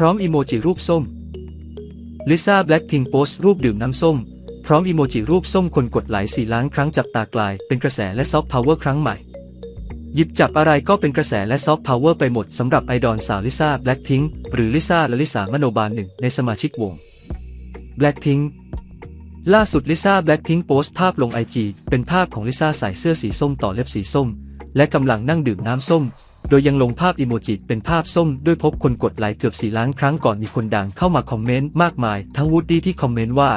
พร้อมอีโมจิรูปส้ม ลิซ่าแบล็ p พิงโพสต์รูปดื่มน้ำส้ม พร้อมอีโมจิรูปส้มคนกดไลค์4ล้านครั้งจับตากลาย เป็นกระแสและซอฟต์พาวเวอร์ครั้งใหม่ หยิบจับอะไรก็เป็นกระแสและซอฟต์พาวเวอร์ไปหมดสำหรับไอดอลสาวลิซ่าแบล็ p พิงหรือลิซ่าและลิสามโนบาลหนึ่งในสมาชิกวงแบล็ p พิงล่าสุดลิซ่าแบล็ p พิงโพสต์ภาพลงไอจีเป็นภาพของลิซ่าใส่เสื้อสีส้มต่อเล็บสีส้ม และกำลังนั่งดื่มน้ำส้ม โดยยังลงภาพอีโมจิเป็นภาพส้มด้วยพบคนกดไลค์เกือบ4ล้านครั้งก่อนมีคนดังเข้ามาคอมเมนต์มากมาย ทั้งวูดดี้ที่คอมเมนต์ว่า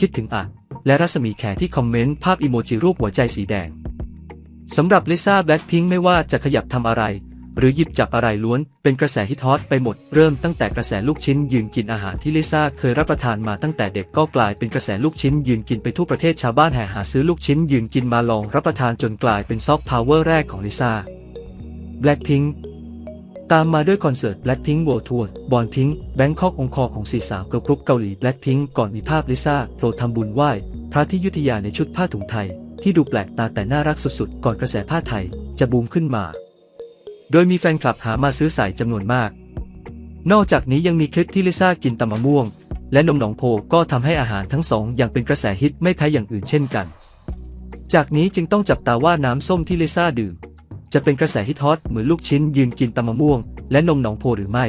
คิดถึงอะ และรัศมีแขที่คอมเมนต์ภาพอีโมจิรูปหัวใจสีแดงสำหรับลิซ่าแบล็ p พิงไม่ว่าจะขยับทำอะไร หรือหยิบจับอะไรล้วน เป็นกระแสฮิตฮอตไปหมดเริ่มตั้งแต่กระแสลูกชิ้นยืนกินอาหารที่ลิซ่าเคยรับประทานมาตั้งแต่เด็กก็กลายเป็นกระแสลูกชิ้นยืนกินไปทั่วประเทศชาวบ้านแห่หาซื้อลูกชิ้นยืนกินมาลองรับประทานจนกลายเป็นซอฟต์พาวเวอร์แรกของลิซ่า Blackpink ตามมาด้วยคอนเสิร์ต Blackpink World Tour บอลพิงแบงคอกองคอของสีสาวเกิร์ลกรุ๊ปเกาหลี Blackpink ก่อนมีภาพลิซ่าโปรดทำบุญไหว้พระที่ยุธยาในชุดผ้าถุงไทย ที่ดูแปลกตาแต่น่ารักสุดๆ ก่อนกระแสผ้าไทยจะบูมขึ้นมา โดยมีแฟนคลับหามาซื้อใส่จำนวนมาก นอกจากนี้ยังมีคลิปที่ลิซ่ากินตำมะม่วง และนมหนองโพก็ทำให้อาหารทั้งสองอย่างเป็นกระแสฮิตไม่แพ้อย่างอื่นเช่นกัน จากนี้จึงต้องจับตาว่าน้ำส้มที่ลิซ่าดื่ม จะเป็นกระแสฮิตฮอตเหมือนลูกชิ้นยืนกินตำมะม่วง และนมหนองโพหรือไม่